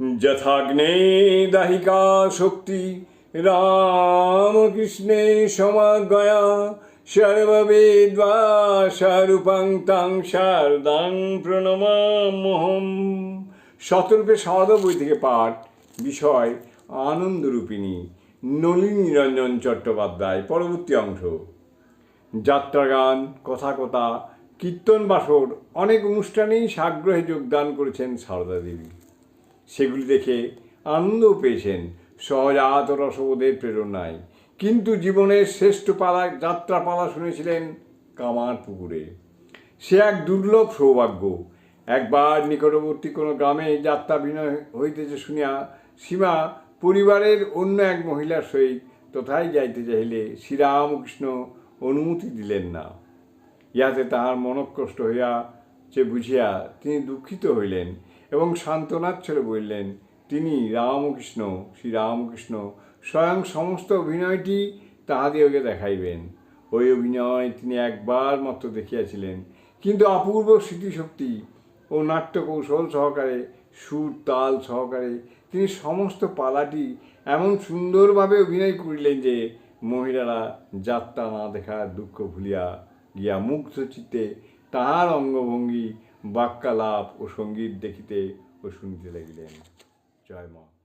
যথাগ্নে দাহিকা শক্তি, রামকৃষ্ণে সমাগয়া সর্ববেদ্বাসারূপাং তাং শারদাং প্রণমামহম। শতরূপে সাধ বই থেকে পাঠ, বিষয়, আনন্দরূপিণী নলিনী রঞ্জন চট্টোপাধ্যায়, পরবর্তী অংশ। যাত্রাগান কথা কথা কীর্তন বাসর, অনেক অনুষ্ঠানেই সাগ্রহে যোগদান করেছেন সারদা দেবী। সেগুলি দেখে আনন্দ পেয়েছেন। সহজাত রসবোধের প্রেরণায়। কিন্তু জীবনের শ্রেষ্ঠ পালা যাত্রা পালা শুনেছিলেন কামার পুকুরে। সে এক দুর্লভ সৌভাগ্য। একবার নিকটবর্তী কোনো গ্রামে যাত্রা বিনয় হইতেছে শুনিয়া সীমা পরিবারের অন্য এক মহিলার সহিত তথায় যাইতে চাইলে শ্রীরামকৃষ্ণ অনুমতি দিলেন না। ইহাতে তাহার মনকষ্ট হইয়া সে বুঝিয়া তিনি দুঃখিত হইলেন। এবং সান্ত্বনাচ্ছলে বললেন, তিনি রামকৃষ্ণ, শ্রী রামকৃষ্ণ, স্বয়ং সমস্ত অভিনয়টি তাহাদিওকে দেখাইবেন। ওই অভিনয় তিনি একবার মাত্র দেখিয়াছিলেন, কিন্তু অপূর্ব স্মৃতিশক্তি ও নাট্য কৌশল সহকারে, সুর, তাল সহকারে তিনি সমস্ত পালাটি এমন সুন্দরভাবে অভিনয় করিলেন যে মহিলারা যাত্রা না দেখার দুঃখ ভুলিয়া গিয়া মুগ্ধ চিত্তে তাহার অঙ্গভঙ্গি বাক্যালাপ ও সংগীত দেখিতে ও শুনিতে লাগিলেন। জয় মা।